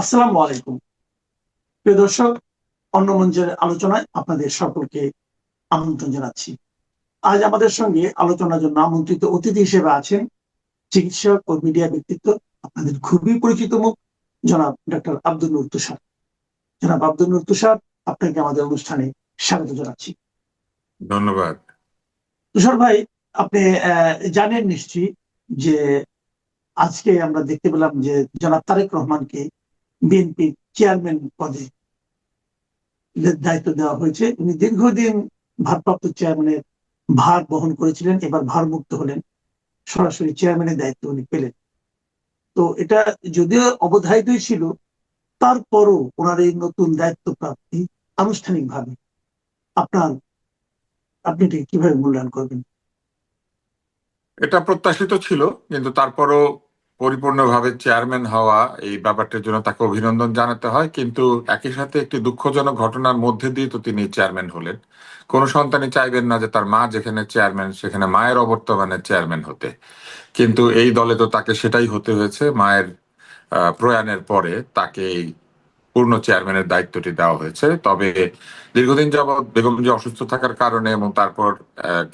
আসসালামু আলাইকুম। প্রিয় দর্শক অন্য মঞ্চের আলোচনায় আপনাদের সকলকে আমন্ত্রণ জানাচ্ছি। আজ আমাদের সঙ্গে আলোচনার জন্য আমন্ত্রিত অতিথি হিসেবে আছেন চিকিৎসক ও মিডিয়া ব্যক্তিত্ব আপনাদের খুবই পরিচিত মুখ জনাব ডক্টর আব্দুল নুর তুষার। জনাব আব্দুল নুর তুষার আপনাকে আমাদের অনুষ্ঠানে স্বাগত জানাচ্ছি। ধন্যবাদ। তুষার ভাই আপনি আহ, জানেন নিশ্চয়ই যে আজকে আমরা দেখতে পেলাম যে জনাব তারেক রহমানকে বিএনপি চেয়ারম্যান পদে দায়িত্ব দেওয়া হয়েছে। উনি দীর্ঘদিন ভারপ্রাপ্ত চেয়ারম্যানের ভার বহন করেছিলেন, এবার ভারমুক্ত হলেন। সরাসরি চেয়ারম্যানের দায়িত্ব উনি পেলেন। তো এটা যদিও অবধারিতই ছিল, তারপরও ওনার এই নতুন দায়িত্ব প্রাপ্তি আনুষ্ঠানিকভাবে আপনার, আপনি কীভাবে মূল্যায়ন করবেন? এটা প্রত্যাশিত ছিল, কিন্তু তারপরও পরিপূর্ণভাবে চেয়ারম্যান হওয়া এই ব্যাপারটার জন্য তাকে অভিনন্দন জানাতে হয়, কিন্তু একই সাথে একটি দুঃখজনক ঘটনার মধ্যে দিয়ে তো তিনি চেয়ারম্যান হলেন। কোনো সন্তানই চাইবেন না যে তার মা যেখানে চেয়ারম্যান, সেখানে মায়ের অবর্তমানে চেয়ারম্যান হতে। কিন্তু এই দলে তো তাকে সেটাই হতে হয়েছে, মায়ের প্রয়াণের পরে তাকে এই পূর্ণ চেয়ারম্যানের দায়িত্বটি দেওয়া হয়েছে। তবে দীর্ঘদিন যাবৎ বেগম যে অসুস্থ থাকার কারণে এবং তারপর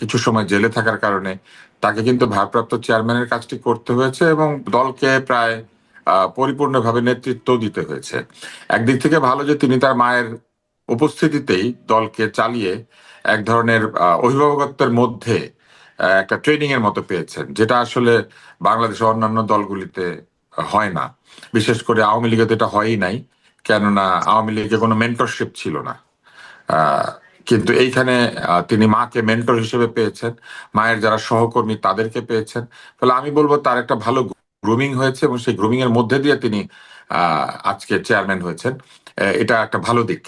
কিছু সময় জেলে থাকার কারণে তাকে কিন্তু ভারপ্রাপ্ত চেয়ারম্যানের কাজটি করতে হয়েছে এবং দলকে প্রায় পরিপূর্ণভাবে নেতৃত্ব দিতে হয়েছে। একদিক থেকে ভালো যে তিনি তার মায়ের উপস্থিতিতেই দলকে চালিয়ে এক ধরনের অভিভাবকত্বের মধ্যে একটা ট্রেনিং এর মতো পেয়েছেন, যেটা আসলে বাংলাদেশের অন্যান্য দলগুলিতে হয় না। বিশেষ করে আওয়ামী লীগে তো এটা হয়ই নাই। কেননা আওয়ামী লীগে কোনো মেন্টরশিপ ছিল না। কিন্তু এইখানে তিনি মাকে মেন্টর হিসেবে পেয়েছেন। মায়ের যারা সহকর্মী তাদেরকে পেয়েছেন। ফলে আমি বলব তার একটা ভালো গ্রুমিং হয়েছে এবং সেই গ্রুমিং এর মধ্যে দিয়ে তিনি আজকে চেয়ারম্যান হয়েছেন। এটা একটা ভালো দিক।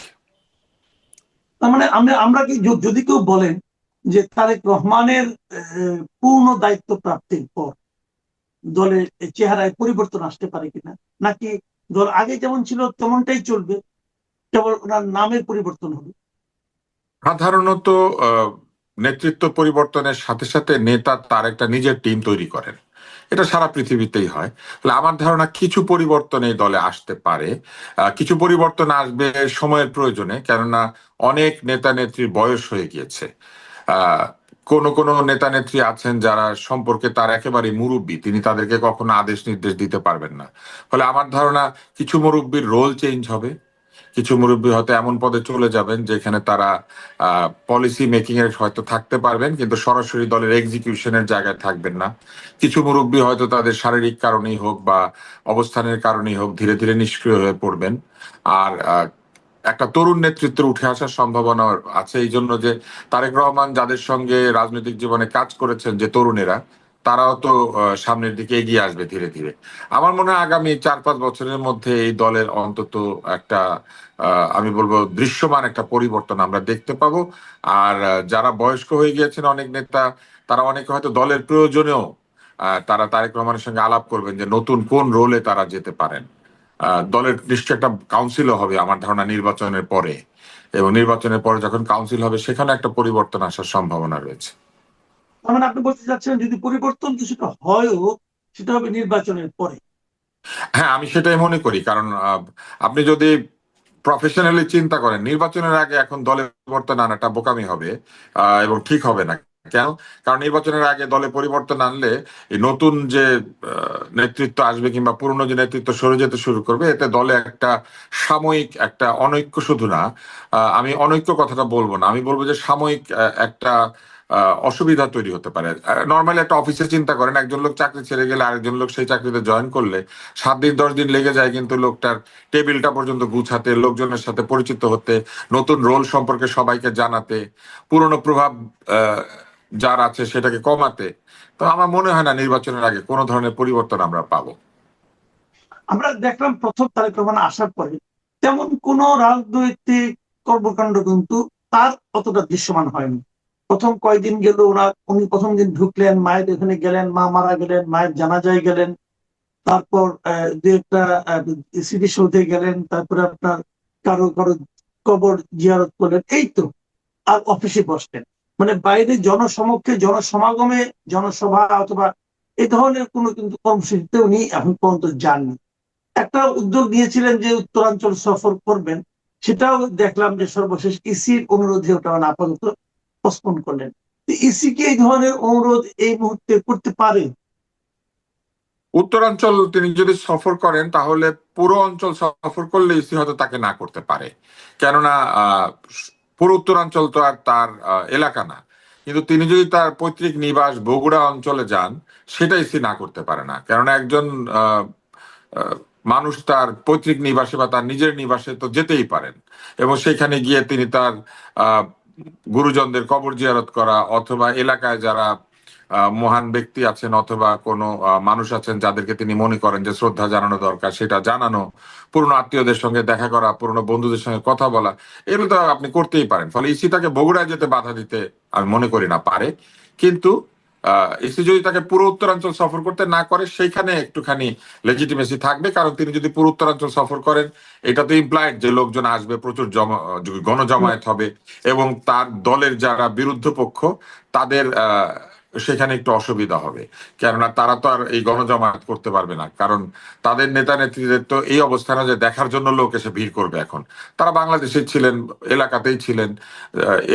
তার মানে আমরা আমরা কি যদি কেউ বলেন যে তারেক রহমানের পূর্ণ দায়িত্ব প্রাপ্তির পর দলের চেহারায় পরিবর্তন আসতে পারে কিনা, নাকি দল আগে যেমন ছিল, তেমনটাই চলবে। কেবল ওনার নামের পরিবর্তন হবে। সাধারণত নেতৃত্ব পরিবর্তনের সাথে সাথে নেতা তার একটা নিজের টিম তৈরি করেন। এটা সারা পৃথিবীতেই হয়। তাহলে আমার ধারণা কিছু পরিবর্তন এই দলে আসতে পারে। কিছু পরিবর্তন আসবে সময়ের প্রয়োজনে, কেননা অনেক নেতা নেত্রীর বয়স হয়ে গিয়েছে। আহ কোন কোন নেতা নেত্রী আছেন যারা সম্পর্কে তার একেবারে মুরব্বী, তিনি তাদেরকে কখনো আদেশ নির্দেশ দিতে পারবেন না। ফলে আমার ধারণা কিছু মুরব্বীর রোল চেঞ্জ হবে। কিছু মুরব্বী হয়তো এমন পদে চলে যাবেন যেখানে তারা পলিসি মেকিং এর হয়তো থাকতে পারবেন, কিন্তু সরাসরি দলের এক্সিকিউশনের জায়গায় থাকবেন না। কিছু মুরব্বী হয়তো তাদের শারীরিক কারণেই হোক বা অবস্থানের কারণেই হোক ধীরে ধীরে নিষ্ক্রিয় হয়ে পড়বেন। আর একটা তরুণ নেতৃত্বের উঠে আসার সম্ভাবনা আছে। এই জন্য যে তারেক রহমান যাদের সঙ্গে রাজনৈতিক জীবনে কাজ করেছেন যে তরুণেরা, তারাও তো সামনের দিকে এগিয়ে আসবে ধীরে ধীরে। আমার মনে হয় আগামী চার পাঁচ বছরের মধ্যে এই দলের অন্তত একটা আমি বলব দৃশ্যমান একটা পরিবর্তন আমরা দেখতে পাবো। আর যারা বয়স্ক হয়ে গিয়েছেন অনেক নেতা, তারা অনেকে হয়তো দলের প্রয়োজনেও তারা তারেক রহমানের সঙ্গে আলাপ করবেন যে নতুন কোন রোলে তারা যেতে পারেন। দলের নিশ্চয় একটা কাউন্সিলও হবে আমার ধারণা নির্বাচনের পরে। এবং নির্বাচনের পরে যখন কাউন্সিল হবে সেখানে একটা পরিবর্তন আসার সম্ভাবনা রয়েছে। মানে আপনি বলতে চাচ্ছেন যদি পরিবর্তন কিছুটা হয়ও সেটা হবে নির্বাচনের পরে। হ্যাঁ আমি সেটাই মনে করি। কারণ আপনি যদি প্রফেশনালি চিন্তা করেন নির্বাচনের আগে এখন দলে পরিবর্তন আনাটা বোকামি হবে আহ, এবং ঠিক হবে না। কেন? কারণ নির্বাচনের আগে দলে পরিবর্তন আনলে নতুন যে নেতৃত্ব আসবে কিংবা পুরনো যে নেতৃত্ব সরে যেতে শুরু করবে, এতে দলে একটা সাময়িক, একটা অনৈক্য শুধু না আমি অনৈক্য কথাটা বলব না। আমি বলব যে সাময়িক একটা অসুবিধা তৈরি হতে পারে। নর্মালি একটা অফিসে চিন্তা করেন, একজন লোক চাকরি ছেড়ে গেলে আরেকজন লোক সেই চাকরিতে জয়েন করলে সাত দিন, দশ দিন লেগে যায় কিন্তু লোকটার টেবিলটা পর্যন্ত গুছাতে, লোকজনের সাথে পরিচিত হতে, নতুন রোল সম্পর্কে সবাইকে জানাতে, পুরনো প্রভাব যার আছে সেটাকে কমাতে, তো আমার মনে হয় না নির্বাচনের আগে কোনো ধরনের পরিবর্তন আমরা পাবো। আমরা দেখলাম প্রথম তারেক রহমান আসার পরে তেমন কোন রাজনৈতিক কর্মকাণ্ড কিন্তু তার অতটা দৃশ্যমান হয়নি। প্রথম কয়দিন গেল ওনার, উনি প্রথম দিন ঢুকলেন, মায়ের এখানে গেলেন, মা মারা গেলেন, মায়ের জানাজায় গেলেন, তারপর দু একটা স্মৃতিসৌধে গেলেন, তারপরে আপনার কারও কারও কবর জিয়ারত করলেন, এই তো, আর অফিসে বসলেন। মানে বাইরে জনসমক্ষে, জনসমাগমে, জনসভা অথবা এই ধরনের কোনো কিন্তু কর্মসূচিতে উনি এখন পর্যন্ত যাননি। একটা উদ্যোগ নিয়েছিলেন যে উত্তরাঞ্চল সফর করবেন, সেটাও দেখলাম যে সর্বশেষ ইসির অনুরোধে ওটা আপাতত পোস্টপোন করলেন। ইসি কি এই ধরনের অনুরোধ এই মুহূর্তে করতে পারে? উত্তরাঞ্চল তিনি যদি সফর করেন, তাহলে পুরো অঞ্চল সফর করলে ইসি হয়তো তাকে না করতে পারে। কেননা পুরো উত্তরাঞ্চল তো আর তার এলাকা না। কিন্তু তিনি যদি তার পৈতৃক নিবাস বগুড়া অঞ্চলে যান, সেটাই সে না করতে পারে না। কেননা একজন মানুষ তার পৈতৃক নিবাসে বা তার নিজের নিবাসে তো যেতেই পারেন। এবং সেখানে গিয়ে তিনি তার গুরুজনদের কবর জিয়ারত করা অথবা এলাকায় যারা মহান ব্যক্তি আছেন অথবা কোনো মানুষ আছেন যাদেরকে তিনি মনে করেন যে শ্রদ্ধা জানানো দরকার, সেটা জানানো, পুরনো আত্মীয়দের সঙ্গে দেখা করা, পুরনো বন্ধুদের সঙ্গে কথা বলা, এগুলো তো আপনি করতেই পারেন। ফলে ইসি তাকে বগুড়ায় যেতে বাধা দিতে আমি মনে করি না, পারে। কিন্তু ইসি যদি তাকে পুরো উত্তরাঞ্চল সফর করতে না করে সেইখানে একটুখানি লেজিটিমেসি থাকবে। কারণ তিনি যদি পুরো উত্তরাঞ্চল সফর করেন, এটা তো ইমপ্লয়েড যে লোকজন আসবে, প্রচুর জমা গণজমায়েত হবে এবং তার দলের যারা বিরুদ্ধ পক্ষ তাদের সেখানে একটু অসুবিধা হবে। কেননা তারা তো আর এই গণজমায়েত করতে পারবে না। কারণ তাদের নেতা নেত্রীদের তো এই অবস্থানে যে দেখার জন্য লোক এসে ভিড় করবে এখন। তারা বাংলাদেশে ছিলেন, এলাকাতেই ছিলেন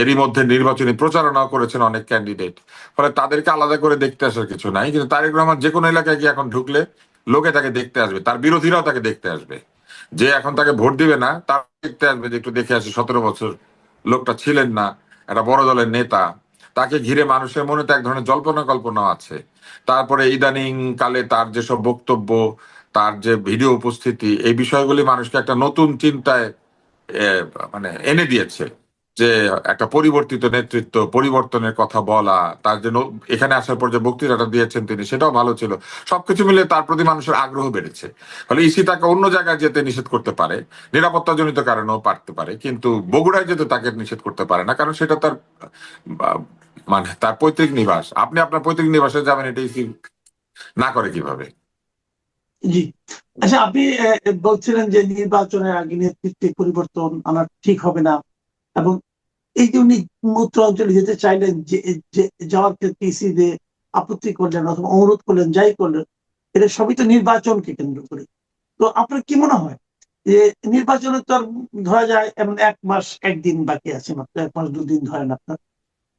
এরই মধ্যে নির্বাচনী প্রচারণাও করেছেন অনেক ক্যান্ডিডেট ফলে তাদেরকে আলাদা করে দেখতে আসার কিছু নাই। কিন্তু তারেক রহমান যে কোনো এলাকায় গিয়ে এখন ঢুকলে লোকে তাকে দেখতে আসবে। তার বিরোধীরাও তাকে দেখতে আসবে। যে এখন তাকে ভোট দিবে না তার দেখতে আসবে যে একটু দেখে আসে। সতেরো বছর লোকটা ছিলেন না, একটা বড় দলের নেতা। তাকে ঘিরে মানুষের মনে তো এক ধরনের জল্পনা কল্পনা আছে। তারপরে ইদানিং কালে তার যেসব বক্তব্য, তার যে ভিডিও উপস্থিতি, এই বিষয়গুলি মানুষকে একটা নতুন চিন্তায় মানে এনে দিয়েছে। যে একটা পরিবর্তিত নেতৃত্ব, পরিবর্তনের কথা বলা, তার যে এখানে আসার পর যে বক্তৃতাটা দিয়েছেন তিনি, সেটাও ভালো ছিল। সবকিছু মিলে তার প্রতি মানুষের আগ্রহ বেড়েছে। ফলে ইসি তাকে অন্য জায়গায় যেতে নিষেধ করতে পারে, নিরাপত্তাজনিত কারণেও পারতে পারে, কিন্তু বগুড়ায় যেতে তাকে নিষেধ করতে পারে না, কারণ সেটা তার মানে তার পৈতৃক নিবাস। আপনি আপনার পৈতৃক নিবাসে যাবেন, এটা ইসি না করে কীভাবে? জি। আচ্ছা আপনি বলছিলেন যে নির্বাচনের আগে নেতৃত্বে পরিবর্তন আনা ঠিক হবে না। এবং এই যে উনি উত্তরাঞ্চলে যেতে চাইলেন যে যাওয়ার ক্ষেত্রে ইসি যে আপত্তি করলেন অথবা অনুরোধ করলেন যাই করলেন এটা সবই তো নির্বাচনকে কেন্দ্র করে। তো আপনার কি মনে হয় যে নির্বাচনে তো আর ধরা যায় এমন এক মাস একদিন বাকি আছে মাত্র এক মাস দুদিন ধরেন আপনার?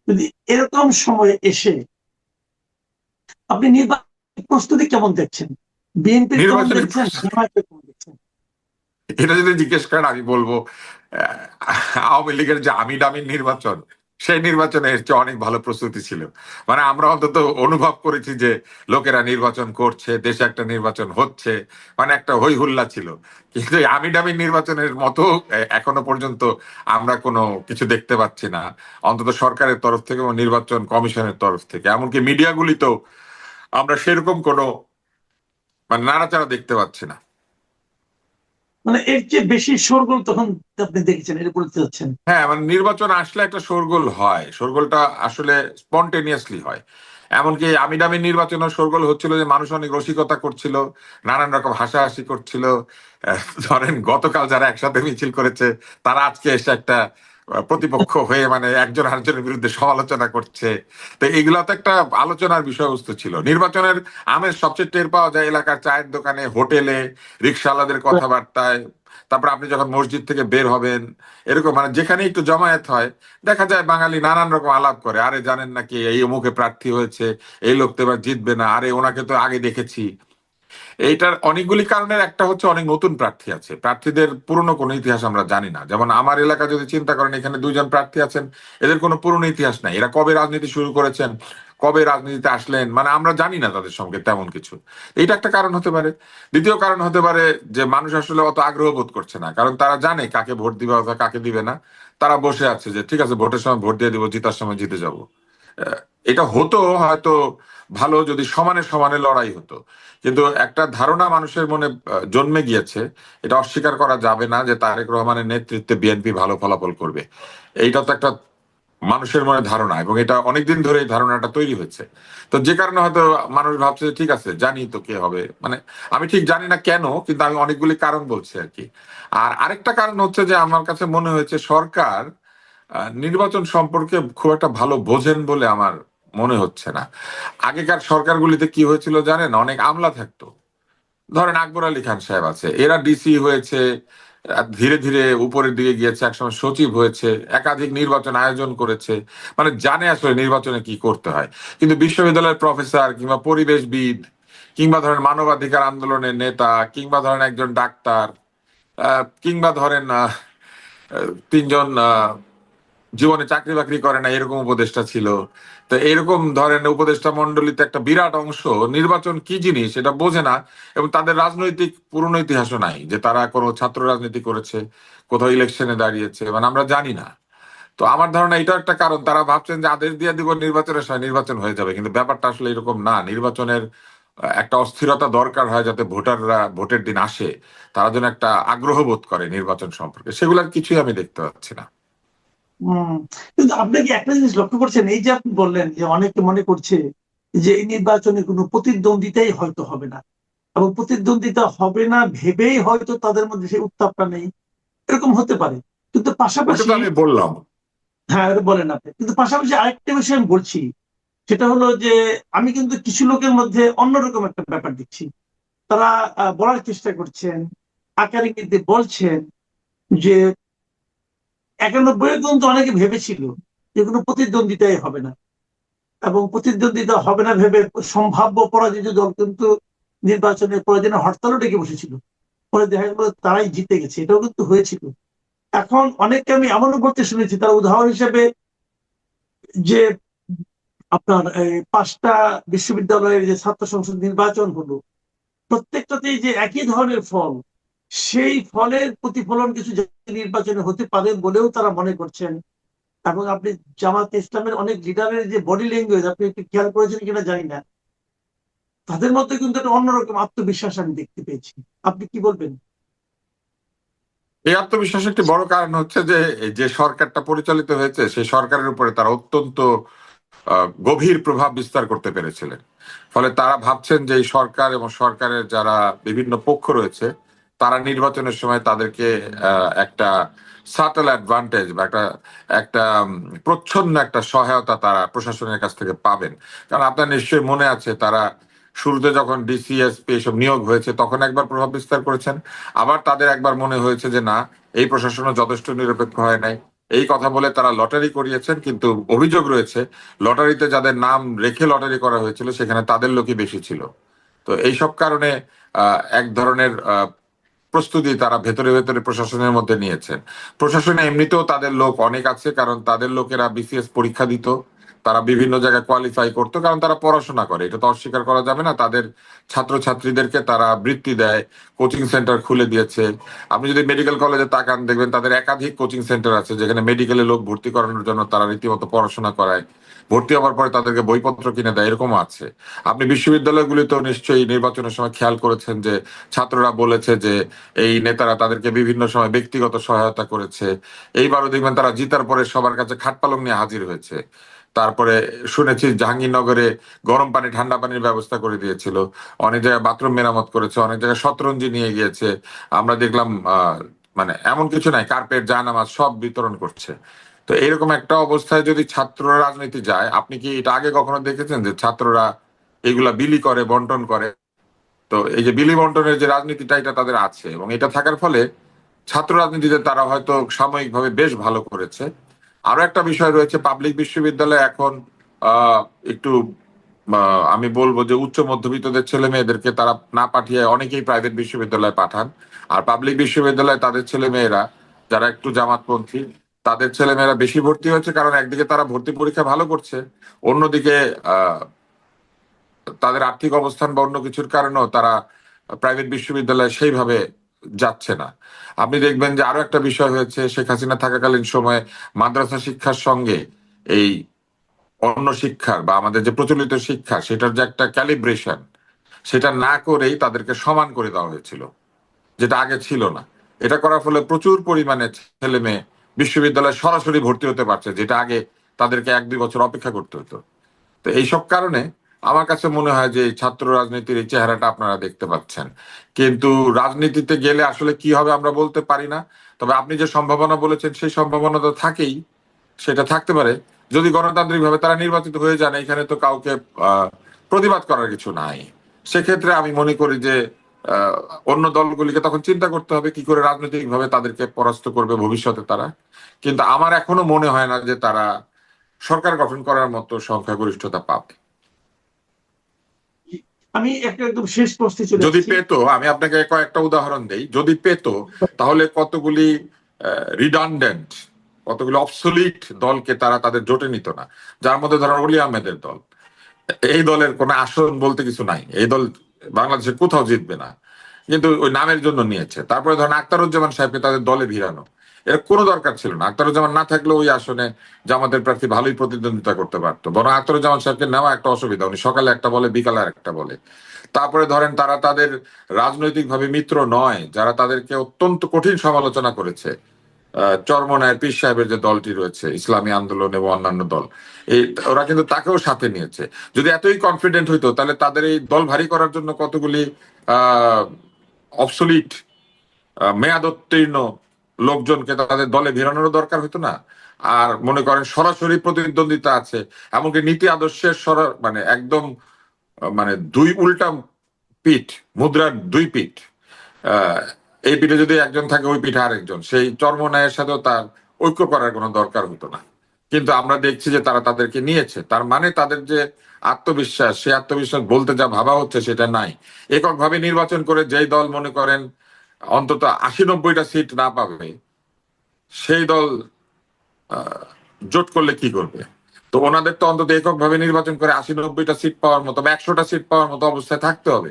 যদি এরকম সময়ে এসে আপনি নির্বাচন প্রস্তুতি কেমন দেখছেন? বিএনপি কেমন দেখছেন? এটা যদি জিজ্ঞেস করেন আমি বলব আওয়ামী লীগের যে আমি দামি নির্বাচন, সেই নির্বাচনে এর চেয়ে অনেক ভালো প্রস্তুতি ছিল। মানে আমরা অন্তত অনুভব করেছি যে লোকেরা নির্বাচন করছে, দেশে একটা নির্বাচন হচ্ছে মানে একটা হই হুল্লা ছিল। কিন্তু আমি দামি নির্বাচনের মতো এখনও পর্যন্ত আমরা কোনো কিছু দেখতে পাচ্ছি না। অন্তত সরকারের তরফ থেকে এবং নির্বাচন কমিশনের তরফ থেকে। এমনকি মিডিয়াগুলিতেও আমরা সেরকম কোনো মানে নাড়াচাড়া দেখতে পাচ্ছি না। মানে এর চেয়ে বেশি শোরগোল তখন আপনি দেখেছেন, এটা বলতে চাচ্ছেন হ্যাঁ মানে নির্বাচন আসলে একটা শোরগোল হয়। শোরগোলটা আসলে স্পন্টেনিয়াসলি হয়। এমনকি আমি দামি নির্বাচনের শোরগোল হচ্ছিল যে মানুষ অনেক রসিকতা করছিল, নানান রকম হাসাহাসি করছিল। ধরেন গতকাল যারা একসাথে মিছিল করেছে, তারা আজকে এসে একটা প্রতিপক্ষ হয়ে মানে একজন আরেকজনের বিরুদ্ধে সমালোচনা করছে। তো এগুলো তো একটা আলোচনার বিষয়বস্তু ছিল। নির্বাচনের আমেজ সবচেয়ে টের পাওয়া যায় এলাকার চায়ের দোকানে হোটেলে রিক্সাওয়ালাদের কথাবার্তায়। তারপর আপনি যখন মসজিদ থেকে বের হবেন এরকম মানে যেখানে একটু জমায়েত হয় দেখা যায় বাঙালি নানান রকম আলাপ করে। আরে জানেন নাকি এই অমুকে প্রার্থী হয়েছে এই লোক তো এবার জিতবে না আরে ওনাকে তো আগে দেখেছি। এইটার অনেকগুলি কারণের একটা হচ্ছে অনেক নতুন প্রার্থী আছে। প্রার্থীদের পুরনো কোনো ইতিহাস আমরা জানি না। যেমন আমার এলাকা যদি চিন্তা করেন, এখানে দুইজন প্রার্থী আছেন, এদের কোনো পুরনো ইতিহাস নাই। এরা কবে রাজনীতি শুরু করেছেন, কবে রাজনীতিতে আসলেন মানে আমরা জানি না তাদের সঙ্গে তেমন কিছু। এইটা একটা কারণ হতে পারে। দ্বিতীয় কারণ হতে পারে যে মানুষ আসলে অত আগ্রহ বোধ করছে না, কারণ তারা জানে কাকে ভোট দিবে অথবা কাকে দিবে না। তারা বসে আছে যে, ঠিক আছে, ভোটের সময় ভোট দিয়ে দিব, জিতার সময় জিতে যাব। এটা হতো হয়তো ভালো যদি সমানে সমানে লড়াই হতো। কিন্তু একটা ধারণা মানুষের মনে জন্মে গিয়েছে, এটা অস্বীকার করা যাবে না যে তারেক রহমানের নেতৃত্বে বিএনপি ভালো ফলাফল করবে। এইটা তো একটা মানুষের মনে ধারণা এবং এটা অনেকদিন ধরে এই ধারণাটা তৈরি হয়েছে তো যে কারণে হয়তো মানুষ ভাবছে, ঠিক আছে, জানি তো কে হবে। মানে আমি ঠিক জানি না কেন, কিন্তু আমি অনেকগুলি কারণ বলছি আর কি। আর আরেকটা কারণ হচ্ছে যে আমার কাছে মনে হয়েছে সরকার নির্বাচন সম্পর্কে খুব একটা ভালো বোঝেন বলে আমার মনে হচ্ছে না। আগেকার সরকারগুলিতে কি হয়েছিল জানেন? অনেক আমলা থাকতো। ধরেন আকবর আলী খান সাহেব আছে। এরা ডিসি হয়েছে, ধীরে ধীরে উপরের দিকে গিয়েছে, একসময় সচিব হয়েছে, একাধিক নির্বাচন আয়োজন করেছে। মানে জানে আসলে নির্বাচনে কি করতে হয়। কিন্তু বিশ্ববিদ্যালয়ের প্রফেসর কিংবা পরিবেশবিদ, কিংবা ধরেন মানবাধিকার আন্দোলনের নেতা, কিংবা ধরেন একজন ডাক্তার কিংবা ধরেন তিনজন জীবনে চাকরি বাকরি করে না, এরকম উপদেষ্টা ছিল। তো এরকম ধরেন উপদেষ্টা মন্ডলীতে একটা বিরাট অংশ, নির্বাচন কি জিনিস এটা বোঝে না এবং তাদের রাজনৈতিক পুরনো ইতিহাসও নাই যে তারা কোনো ছাত্র রাজনীতি করেছে, কোথাও ইলেকশনে দাঁড়িয়েছে মানে আমরা জানি না। তো আমার ধারণা এটা একটা কারণ, তারা ভাবছেন যে আদেশ দিয়ে দিব নির্বাচনের সময় নির্বাচন হয়ে যাবে, কিন্তু ব্যাপারটা আসলে এরকম না। নির্বাচনের একটা অস্থিরতা দরকার হয় যাতে ভোটাররা ভোটের দিন আসে, তারা যেন একটা আগ্রহ বোধ করে নির্বাচন সম্পর্কে। সেগুলোর কিছুই আমি দেখতে পাচ্ছি না। কিন্তু আপনি কি একটা জিনিস লক্ষ্য করছেন? এই যে আপনি বললেন যে অনেকে মনে করছে যে এই নির্বাচনে কোনো প্রতিদ্বন্দ্বিতাই হয়তো হবে না। এবং প্রতিদ্বন্দ্বিতা হবে না ভেবেই হয়তো তাদের মধ্যে সেই উত্তাপটা নেই। এরকম হতে পারে। কিন্তু পাশাপাশি আমি বললাম। হ্যাঁ বলেন আপনি। কিন্তু পাশাপাশি আরেকটা বিষয় আমি বলছি সেটা হলো যে আমি কিন্তু কিছু লোকের মধ্যে অন্যরকম একটা ব্যাপার দেখছি। তারা বলার চেষ্টা করছেন আকার ইঙ্গিতে বলছেন যে একানব্বই কিন্তু অনেকে ভেবেছিল যে কোনো প্রতিদ্বন্দ্বিতাই হবে না। এবং প্রতিদ্বন্দ্বিতা হবে না ভেবে সম্ভাব্য পরাজিত দল কিন্তু নির্বাচনের পরাজনে হরতালও ডেকে বসেছিল। পরে দেখা গেল তারাই জিতে গেছে, এটাও কিন্তু হয়েছিল। এখন অনেককে আমি এমনও করতে শুনেছি, তার উদাহরণ হিসেবে যে আপনার পাঁচটা বিশ্ববিদ্যালয়ের যে ছাত্র সংসদ নির্বাচন হলো, প্রত্যেকটাতেই যে একই ধরনের ফল সেই ফলের প্রতিফলন কিছু নির্বাচনে হতে পারে বলেও তারা মনে করছেন। এবং আপনি জামাত ইসলামের অনেক লিডারের যে বডি ল্যাঙ্গুয়েজ আপনি একটু খেয়াল করেছেন কিনা জানি না। তাদের মধ্যে কিন্তু একটা অন্যরকম আত্মবিশ্বাস আমি দেখতে পেয়েছি। আপনি কি বলবেন? এই আত্মবিশ্বাস একটি বড় কারণ হচ্ছে যে যে সরকারটা পরিচালিত হয়েছে, সেই সরকারের উপরে তারা অত্যন্ত গভীর প্রভাব বিস্তার করতে পেরেছিলেন। ফলে তারা ভাবছেন যে এই সরকার এবং সরকারের যারা বিভিন্ন পক্ষ রয়েছে তারা নির্বাচনের সময় তাদেরকে একটা সাটেল অ্যাডভান্টেজ বা একটা একটা প্রচ্ছন্ন একটা সহায়তা তারা প্রশাসনের কাছ থেকে পাবেন। কারণ আপনার নিশ্চয়ই মনে আছে, তারা শুরুতে যখন ডিসিএসপি এসব নিয়োগ হয়েছে, তখন একবার প্রভাব বিস্তার করেছেন। আবার তাদের একবার মনে হয়েছে যে, না, এই প্রশাসনও যথেষ্ট নিরপেক্ষ হয় নাই। এই কথা বলে তারা লটারি করিয়েছেন, কিন্তু অভিযোগ রয়েছে, লটারিতে যাদের নাম রেখে লটারি করা হয়েছিল, সেখানে তাদের লোকই বেশি ছিল। তো এইসব কারণে এক ধরনের প্রস্তুতি তারা ভেতরে ভেতরে প্রশাসনের মধ্যে নিয়েছেন। প্রশাসনে এমনিতেও তাদের লোক অনেক আছে, কারণ তাদের লোকেরা বিসিএস পরীক্ষা দিত। তারা বিভিন্ন জায়গায় কোয়ালিফাই করতো, কারণ তারা পড়াশোনা করে। এটা তো অস্বীকার করা যাবে না, তাদের ছাত্রছাত্রীদেরকে তারা বৃত্তি দেয় কোচিং সেন্টার খুলে দিয়েছে। আপনি যদি মেডিকেল কলেজে তাকান, দেখবেন তাদের একাধিক কোচিং সেন্টার আছে, যেখানে মেডিকেলে লোক ভর্তি করানোর জন্য তারা রীতিমতো পড়াশোনা করায়। ভর্তি হওয়ার পরে তাদেরকে বইপত্র কিনে দেয়, এরকমও আছে। আপনি বিশ্ববিদ্যালয়গুলিতেও নিশ্চয়ই নির্বাচনের সময় খেয়াল করেছেন যে ছাত্ররা বলেছে যে এই নেতারা তাদেরকে বিভিন্ন সময় ব্যক্তিগত সহায়তা করেছে। এইবারও দেখবেন তারা জিতার পরে সবার কাছে খাট পালং নিয়ে হাজির হয়েছে। তারপরে শুনেছি জাহাঙ্গীরনগরে গরম পানি, ঠান্ডা পানির ব্যবস্থা করে দিয়েছিল। অনেক জায়গায় বাথরুম মেরামত করেছে, অনেক জায়গায় শতরঞ্জি নিয়ে গিয়েছে। আমরা দেখলাম মানে এমন কিছু নাই, কার্পেট জাহানামাজ সব বিতরণ করছে। তো এরকম একটা অবস্থায় যদি ছাত্র রাজনীতি যায়, আপনি কি এটা আগে কখনো দেখেছেন যে ছাত্ররা এগুলা বিলি করে, বন্টন করে? তো এই যে বিলি বন্টনের যে রাজনীতিটা, এটা তাদের আছে এবং এটা থাকার ফলে ছাত্র রাজনীতিতে তারা হয়তো সাময়িকভাবে বেশ ভালো করেছে। আরও একটা বিষয় রয়েছে, পাবলিক বিশ্ববিদ্যালয়ে এখন একটু আমি বলব যে উচ্চ মধ্যবিত্তদের ছেলে মেয়েদেরকে তারা না পাঠিয়ে অনেকেই প্রাইভেট বিশ্ববিদ্যালয়ে পাঠান। আর পাবলিক বিশ্ববিদ্যালয়ে তাদের ছেলে মেয়েরা যারা একটু জামাতপন্থী তাদের ছেলেমেয়েরা বেশি ভর্তি হচ্ছে কারণ একদিকে তারা ভর্তি পরীক্ষা ভালো করছে, অন্যদিকে তাদের আর্থিক অবস্থান বা অন্য কিছুর কারণেও তারা প্রাইভেট বিশ্ববিদ্যালয়ে সেইভাবে যাচ্ছে না। আপনি দেখবেন যে আরও একটা বিষয় হয়েছে, শেখ হাসিনা থাকাকালীন সময়ে মাদ্রাসা শিক্ষার সঙ্গে এই অন্য শিক্ষার বা আমাদের যে প্রচলিত শিক্ষা, সেটার যে একটা ক্যালিব্রেশন সেটা না করেই তাদেরকে সমান করে দেওয়া হয়েছিল, যেটা আগে ছিল না। এটা করার ফলে প্রচুর পরিমাণে ছেলে মেয়ে বিশ্ববিদ্যালয়ে সরাসরি ভর্তি হতে পারছে, যেটা আগে তাদেরকে এক দুই বছর অপেক্ষা করতে হতো। তো এইসব কারণে আমার কাছে মনে হয় যে ছাত্র রাজনীতির এই চেহারাটা আপনারা দেখতে পাচ্ছেন। কিন্তু রাজনীতিতে গেলে আসলে কি হবে আমরা বলতে পারি না। তবে আপনি যে সম্ভাবনা বলেছেন, সেই সম্ভাবনা তো থাকেই, সেটা থাকতে পারে। যদি গণতান্ত্রিক ভাবে তারা নির্বাচিত হয়ে যান, এখানে তো কাউকে প্রতিবাদ করার কিছু নাই। সেক্ষেত্রে আমি মনে করি যে অন্য দলগুলিকে তখন চিন্তা করতে হবে কি করে রাজনৈতিক ভাবে তাদেরকে পরাস্ত করবে ভবিষ্যতে তারা। কিন্তু আমার এখনও মনে হয় না যে তারা সরকার গঠন করার মতো সংখ্যাগরিষ্ঠতা পাবে। আমি একটা একদম শেষ প্রশ্নে চলে যদি। পেতো আমি আপনাকে কয়েকটা উদাহরণ দেই। যদি পেতো তাহলে কতগুলি রিডান্ডেন্ট কতগুলি অবসলিট দলকে তারা তাদের জোটে নিত না। যার মধ্যে ধরেন অলি আহমেদের দল। এই দলের কোনো আসন বলতে কিছু নাই। এই দল বাংলাদেশে কোথাও জিতবে না। কিন্তু ওই নামের জন্য নিয়েছে। তারপরে ধরেন আক্তারুজ্জামান সাহেবকে তাদের দলে ভিড়ানো। এর কোনো দরকার ছিল না। আক্তারুজ্জামান না থাকলে ওই আসনে জামাতের প্রার্থী ভালোই প্রতিদ্বন্দ্বিতা করতে পারতো। বরং আক্তারুজ্জামান সাহেবকে নেওয়া একটা অসুবিধা। উনি সকালে একটা বলে, বিকালে আর একটা বলে। তারপরে ধরেন তারা তাদের রাজনৈতিকভাবে মিত্র নয়, যারা তাদেরকে অত্যন্ত কঠিন সমালোচনা করেছে। চরমনায়ের পীর সাহেবের যে দলটি রয়েছে, ইসলামী আন্দোলন এবং অন্যান্য দল, এই ওরা কিন্তু তাকেও সাথে নিয়েছে। যদি এতই কনফিডেন্ট হইতো, তাহলে তাদের এই দল ভারী করার জন্য কতগুলি অবসলিট মেয়াদোত্তীর্ণ লোকজনকে তাদের দলে ভিড়ানোর দরকার হতো না? আর মনে করেন সরাসরি প্রতিদ্বন্দ্বিতা আছে, এমনকি নীতি আদর্শের সরা মানে একদম মানে দুই উল্টা পিঠ, মুদ্রার দুই পিঠ এই পিঠে যদি একজন থাকে, ওই পিঠে আরেকজন। সেই চর্মনায়ের সাথেও তার ঐক্য করার কোনো দরকার হতো না। কিন্তু আমরা দেখছি যে তারা তাদেরকে নিয়েছে। তার মানে তাদের যে আত্মবিশ্বাস সে আত্মবিশ্বাস বলতে যা ভাবা হচ্ছে সেটা নাই। এককভাবে নির্বাচন করে যেই দল মনে করেন অন্তত আশি নব্বইটা সিট না পাবে, সেই দল জোট করলে কি করবে? তো ওনাদের তো অন্তত এককভাবে নির্বাচন করে আশি নব্বইটা সিট পাওয়ার মতো বা একশোটা সিট পাওয়ার মতো অবস্থায় থাকতে হবে।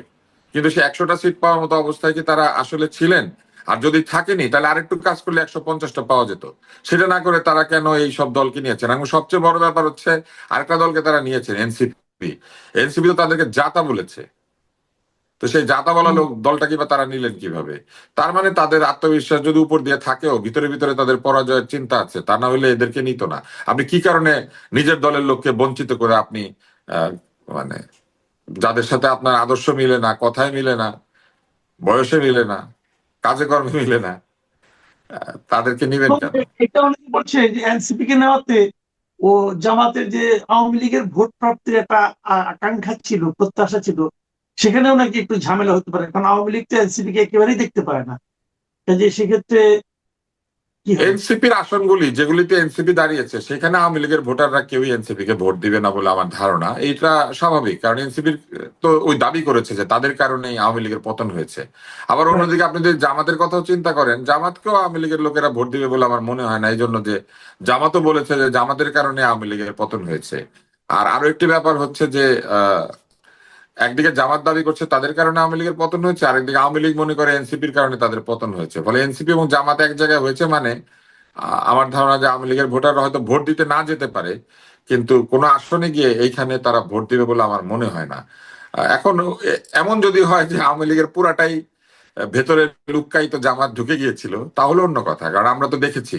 কিন্তু সে একশোটা সিট পাওয়ার মতো অবস্থায় কি তারা আসলে ছিলেন? আর যদি থাকেনি তাহলে আরেকটু কাজ করলে একশো পঞ্চাশটা পাওয়া যেত। সেটা না করে তারা কেন এই সব দলকে নিয়েছেন? এবং সবচেয়ে বড় ব্যাপার হচ্ছে আরেকটা দলকে তারা নিয়েছেন এনসিপি। এনসিপি তো তাদেরকে জাতা বলেছে। তো সেই জাতা বলা লোক দলটাকে বা তারা নিলেন কীভাবে? তার মানে তাদের আত্মবিশ্বাস যদি উপর দিয়ে থাকেও ভিতরে ভিতরে তাদের পরাজয়ের চিন্তা আছে তা না হলে এদেরকে নিত না। আপনি কি কারণে নিজের দলের লোককে বঞ্চিত করে আপনি আহ, মানে যাদের সাথে আপনার আদর্শ মিলে না, কথায় মিলে না, বয়সে মিলে না, কাজে কর্মে মিলে না তাদেরকে নিবেন এটা অনেকে বলছে যে এনসিপি কে নেওয়াতে ও জামাতের যে আওয়ামী লীগের ভোট প্রাপ্তির একটা আকাঙ্ক্ষা ছিল, প্রত্যাশা ছিল, সেখানেও নাকি একটু ঝামেলা হতে পারে, কারণ আওয়ামী লীগ তো এনসিপি কে একেবারেই দেখতে পায় না কাজে সেক্ষেত্রে? এনসিপির আসনগুলি যেগুলিতে এনসিপি দাঁড়িয়েছে সেখানে আওয়ামী লীগের ভোটাররা কেউই এনসিপি কে ভোট দিবে না বলে আমার ধারণা। এটা স্বাভাবিক কারণ এনসিপির তো ওই দাবি করেছে যে তাদের কারণেই আওয়ামী লীগের পতন হয়েছে। আবার অন্যদিকে আপনি যদি জামাতের কথাও চিন্তা করেন জামাতকেও আওয়ামী লীগের লোকেরা ভোট দিবে বলে আমার মনে হয় না এই জন্য যে জামাতও বলেছে যে জামাতের কারণে আওয়ামী লীগের পতন হয়েছে। আর আরও একটি ব্যাপার হচ্ছে যে আহ একদিকে জামাত দাবি করছে তাদের কারণে আওয়ামী লীগের পতন হয়েছে আরেকদিকে আওয়ামী লীগ মনে করে এনসিপির কারণে তাদের পতন হয়েছে। ফলে এনসিপি এবং জামাত এক জায়গায় হয়েছে মানে আমার ধারণা যে আওয়ামী লীগের ভোটাররা হয়তো ভোট দিতে না যেতে পারে, কিন্তু কোনো আসনে গিয়ে এইখানে তারা ভোট দিবে বলে আমার মনে হয় না। এখন এমন যদি হয় যে আওয়ামী লীগের পুরাটাই ভেতরে তো জামাত ঢুকে গিয়েছিল, তাহলে অন্য কথা। কারণ আমরা তো দেখেছি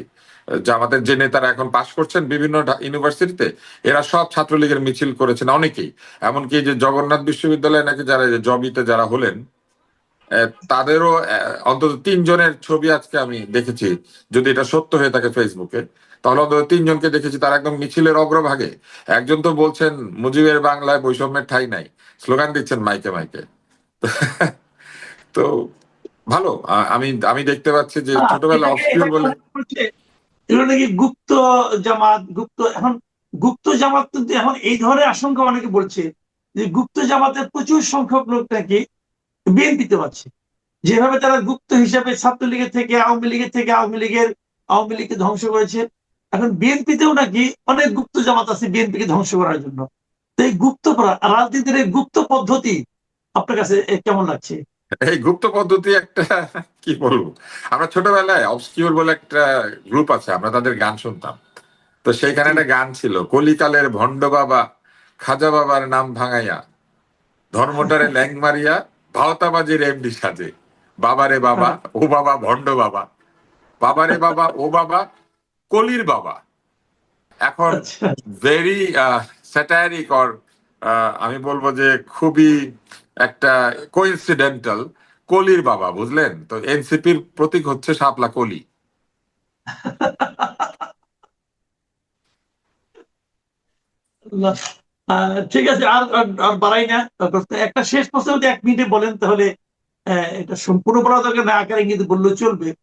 জামাতের যে নেতারা এখন পাশ করছেন বিভিন্ন ইউনিভার্সিটিতে, এরা সব ছাত্রলীগের মিছিল করেছেন অনেকেই। এমনকি যে জগন্নাথ বিশ্ববিদ্যালয়ে নাকি যারা জবিতে যারা হলেন তাদেরও অন্তত তিনজনের ছবি আজকে আমি দেখেছি। যদি এটা সত্য হয়ে থাকে ফেসবুকে, তাহলে অন্তত তিনজনকে দেখেছি, তারা একদম মিছিলের অগ্রভাগে। একজন তো বলছেন, মুজিবের বাংলায় বৈষম্যের ঠাই নাই। স্লোগান দিচ্ছেন মাইকে মাইকে। তো ভালো। আমি আমি দেখতে পাচ্ছি যে ছোটবেলা এটাকে- অবস্কিউর এটাকে বলে এগুলো নাকি গুপ্ত জামাত গুপ্ত এখন গুপ্ত জামাত কিন্তু এখন এই ধরনের আশঙ্কা অনেকে বলছে যে গুপ্ত জামাতের প্রচুর সংখ্যক লোক নাকি বিএনপিতে পাচ্ছে যেভাবে তারা গুপ্ত হিসাবে ছাত্রলীগের থেকে আওয়ামী লীগের থেকে আওয়ামী লীগের আওয়ামী লীগকে ধ্বংস করেছে এখন বিএনপিতেও নাকি অনেক গুপ্ত জামাত আছে বিএনপিকে ধ্বংস করার জন্য। তো এই গুপ্ত রাজনীতির এই গুপ্ত পদ্ধতি আপনার কাছে কেমন লাগছে? এই গুপ্ত পদ্ধতি একটা কি বলব? আমরা ছোটবেলায় অবস্কিউর বলে একটা গ্রুপ আছে আমরা তাদের গান শুনতাম। তো সেইখানে একটা গান ছিল কলিকালের ভণ্ড বাবা খাজা বাবার নাম ভাঙাইয়া ধর্মটারে ল্যাং মারিয়া ভাওতাবাজির এমডি সাজে। বাবারে বাবা ও বাবা ভণ্ড বাবা। বাবারে বাবা ও বাবা কলির বাবা। এখন ভেরি স্যাটারিক অর আমি বলব যে খুবই একটা কোইন্সিডেন্টাল কলির বাবা, বুঝলেন? তো এনসিপির প্রতীক হচ্ছে শাপলা কলি। ঠিক আছে, আর, আর- বাড়াই না। একটা শেষ প্রশ্ন যদি এক মিনিটে বলেন, তাহলে এটা সম্পূর্ণ পলাতকের না, আকারে কিন্তু বললেও চলবে।